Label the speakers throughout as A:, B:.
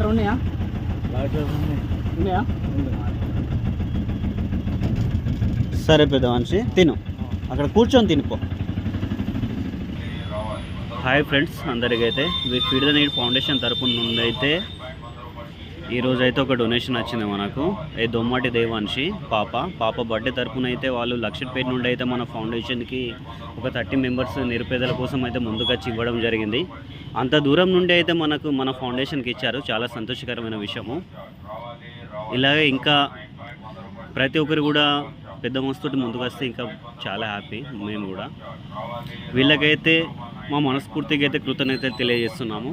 A: Water ఉన్నాయా? ఉన్నాయా?
B: సరే పెద్ద మనిషి తిను. అక్కడ కూర్చొని తినిపో hi friends అందరికైతే we feed the need foundation తరపు నుండి అయితే ఈరోజు అయితే ఒక డొనేషన్ వచ్చింది మనకు ఏ దొమ్మాటి దేవాన్షి పాప. పాప బర్త్డే తరపున అయితే వాళ్ళు లక్షపేట నుండి అయితే మన ఫౌండేషన్కి ఒక థర్టీ మెంబర్స్ నిరుపేదల కోసం అయితే ముందుకొచ్చి ఇవ్వడం జరిగింది. అంత దూరం నుండి అయితే మనకు మన ఫౌండేషన్కి ఇచ్చారు. చాలా సంతోషకరమైన విషయము. ఇలాగే ఇంకా ప్రతి ఒక్కరు కూడా పెద్ద మస్తుటి ముందుకు వస్తే ఇంకా చాలా హ్యాపీ మేము కూడా. వీళ్ళకైతే మా మనస్ఫూర్తిగా అయితే కృతజ్ఞతలు తెలియజేస్తున్నాము.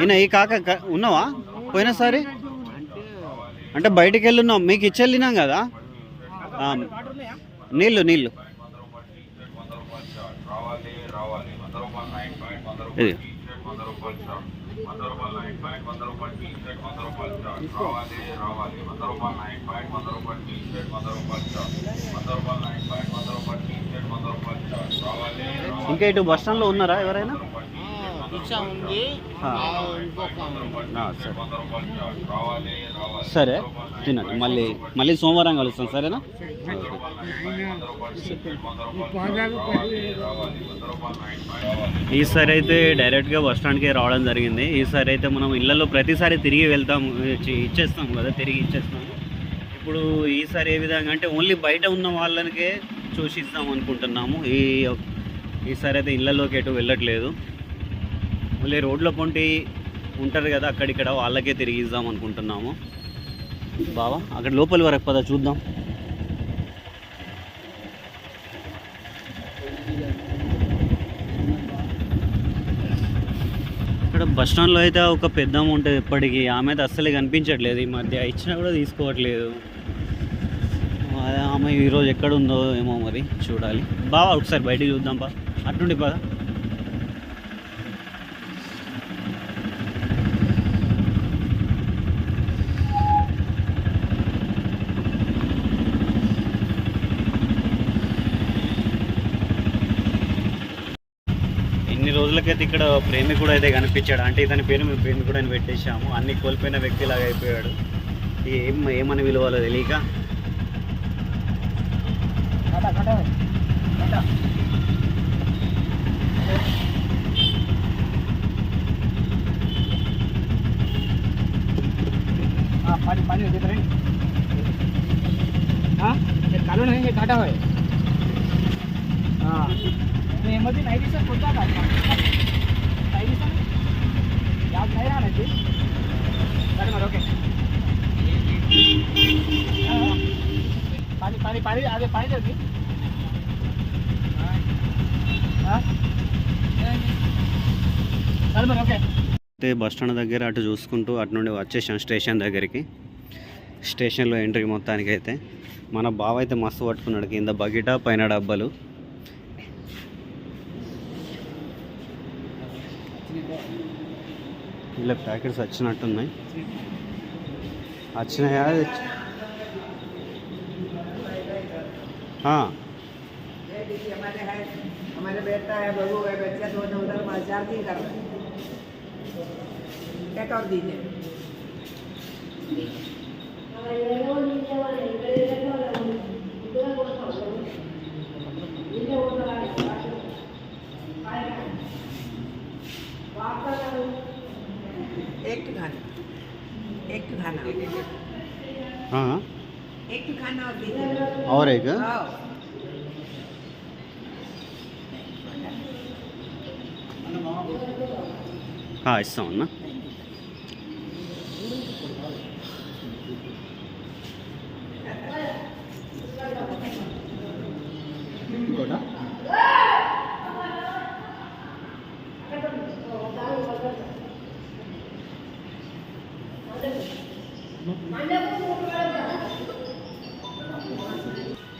B: ఈయన ఈ కాక ఉన్నావా? పోయినసారి? అంటే బయటికి వెళ్ళున్నాం మీకు ఇచ్చెళ్ళినాం కదా? నీళ్ళు నీళ్ళు. ఇది. ఇంకా ఇటు బస్ స్టాండ్లో ఉన్నారా ఎవరైనా? సరే. సరే తినండి. మళ్ళీ మళ్ళీ సోమవారం కలుస్తాం సరేనా? ఈసారి అయితే డైరెక్ట్గా బస్ స్టాండ్కి రావడం జరిగింది. ఈసారి అయితే మనం ఇళ్ళలో ప్రతిసారి తిరిగి వెళ్తాం ఇచ్చి- ఇచ్చేస్తాం కదా తిరిగి ఇచ్చేస్తాం. ఇప్పుడు ఈసారి ఏ విధంగా అంటే ఓన్లీ బయట ఉన్న వాళ్ళకే చూసి ఇస్తాం అనుకుంటున్నాము. ఈ ఈసారి అయితే ఇళ్ళలోకి ఎటు వెళ్ళట్లేదు. మళ్ళీ రోడ్లో పొంటి ఉంటారు కదా అక్కడిక్కడ వాళ్ళకే తిరిగి ఇద్దాం అనుకుంటున్నాము. బావా అక్కడ లోపలి వరకు పద చూద్దాం. ఇక్కడ బస్ స్టాండ్లో అయితే ఒక పెద్దమ్మ ఉంటుంది ఇప్పటికీ. ఆమె అయితే అస్సలే కనిపించట్లేదు. ఈ మధ్య ఇచ్చినా కూడా తీసుకోవట్లేదు. ఆమె ఈరోజు ఎక్కడుందో ఏమో మరి చూడాలి. బావా ఒకసారి బయటికి చూద్దాం బా. అటుండి పదా. రోజులకైతే ఇక్కడ ప్రేమికుడు అయితే కనిపించాడు అంటే ఇతని పేరు మేము ప్రేమికుడు అని పెట్టేశాము అన్ని కోల్పోయిన వ్యక్తిలాగా అయిపోయాడు ఏం ఏమని విలువాలో తెలియక
A: కాటా కాటా కాటా हाँ पानी पानी देख रहे हैं हाँ ये कालो नहीं ये काटा हुआ है हाँ तो एमर्जी नाही दिसत कोणता का नाही दिसत याद नाही राहण्याची सर मग ओके पाणी पाणी पाणी अरे पाणी देऊ हाँ सर मग ओके
B: అయితే బస్ స్టాండ్ దగ్గర అటు చూసుకుంటూ అటు నుండి వచ్చేసాం స్టేషన్ దగ్గరికి స్టేషన్లో ఎంట్రీ మొత్తానికి అయితే మన బావ అయితే మస్తు పట్టుకున్నాడు కింద బకెట పైన డబ్బాలు ఇలా ప్యాకెట్స్ వచ్చినట్టున్నాయి వచ్చినాయా ఆ,
C: ये देखिए हमारे है हमारे बेटा है बहू है बच्चा दोनों उधर बाजार नहीं कर रहे क्या कर दीजिए একটুখানি একটুখানা हाँ
B: একটুখানা
C: আর দিতে और है
B: क्या দাও।
C: हाँ
B: इस साउंड
A: ना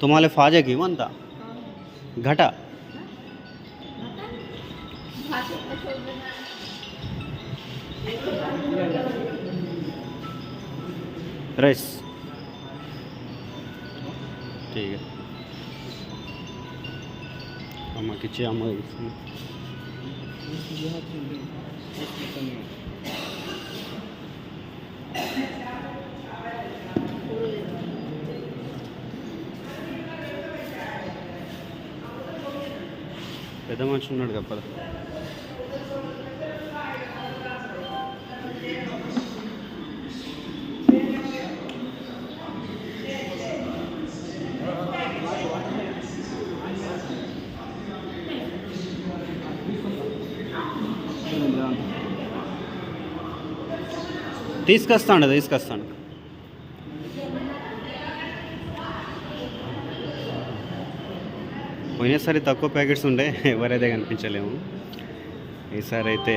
B: तुम्हारे फाजे घेऊन घटा। रेस ठीक है। आम किचे आम పెద్ద మనిషి ఉన్నాడు కదా తీసుకొస్తాడు తీసుకొస్తాడు. పోయినసారి తక్కువ ప్యాకెట్స్ ఉండే ఎవరైతే కనిపించలేము. ఈసారి అయితే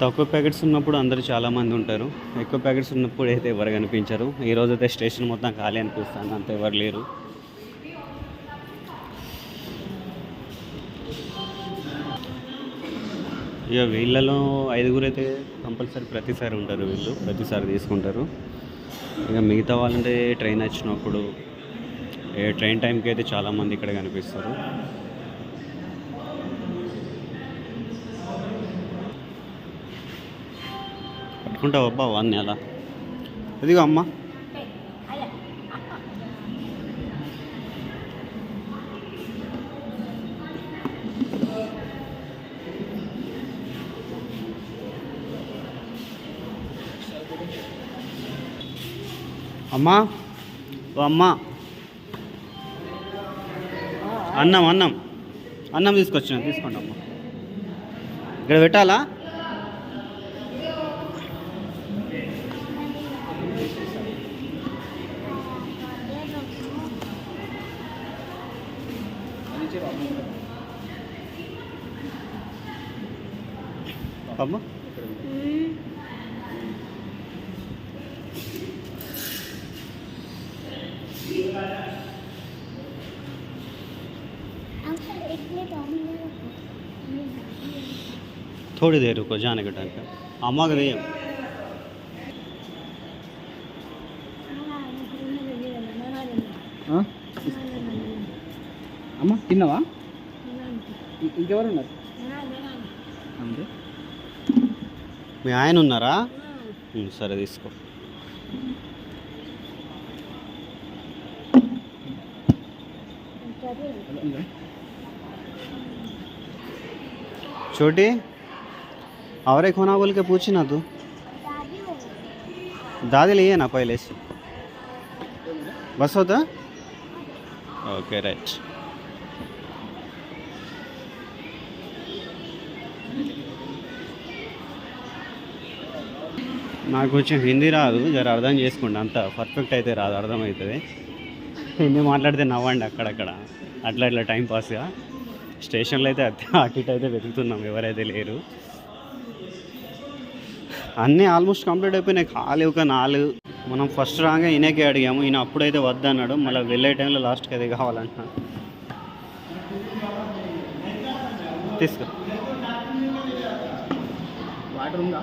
B: తక్కువ ప్యాకెట్స్ ఉన్నప్పుడు అందరూ చాలామంది ఉంటారు. ఎక్కువ ప్యాకెట్స్ ఉన్నప్పుడు అయితే ఎవరు కనిపించరు. ఈ అయితే స్టేషన్ మొత్తం ఖాళీ అనిపిస్తుంది అంత ఎవరు లేరు. ఇక వీళ్ళలో ఐదుగురు అయితే కంపల్సరీ ప్రతిసారి ఉంటారు వీళ్ళు ప్రతిసారి తీసుకుంటారు. ఇక మిగతా వాళ్ళంటే ట్రైన్ వచ్చినప్పుడు ట్రైన్ టైంకి అయితే చాలామంది ఇక్కడ కనిపిస్తారు. పట్టుకుంటావు అబ్బా వాన్ని అలా? ఇదిగో అమ్మ. అమ్మా. ఓ అమ్మా. అన్నం అన్నం. అన్నం తీసుకొచ్చిన తీసుకోండి అమ్మా. ఇక్కడ పెట్టాలా? అమ్మా. थोड़ी देर रुको जाने के टाइम पे अम्मा के लिए
A: అమ్మ తిన్నావా ఇ- ఇంకెవరు ఉన్నారు అంతే
B: మీ ఆయన ఉన్నారా ఉమ్, సరే తీసుకో छोटी और एक होना बोल के पूछी ना तू दादी लिए ना पहले से बस होता ओके राइट నాకు కొంచెం హిందీ రాదు జర అర్థం చేసుకోండి అంత పర్ఫెక్ట్ అయితే రాదు అర్థమవుతుంది హిందీ మాట్లాడితే నవ్వండి అక్కడక్కడ అట్లా ఇట్లా టైంపాస్గా స్టేషన్లో అయితే అటు ఇటు అయితే వెతుకుతున్నాం ఎవరైతే లేరు. అన్నీ ఆల్మోస్ట్ కంప్లీట్ అయిపోయినాయి ఖాళీ ఒక నాలుగు. మనం ఫస్ట్ రాగా ఈయనకే అడిగాము ఈయన అప్పుడైతే వద్దన్నాడు మళ్ళీ వెళ్ళే టైంలో లాస్ట్కి అయితే కావాలంట తీసుకో.
A: వాటర్ ఉందా?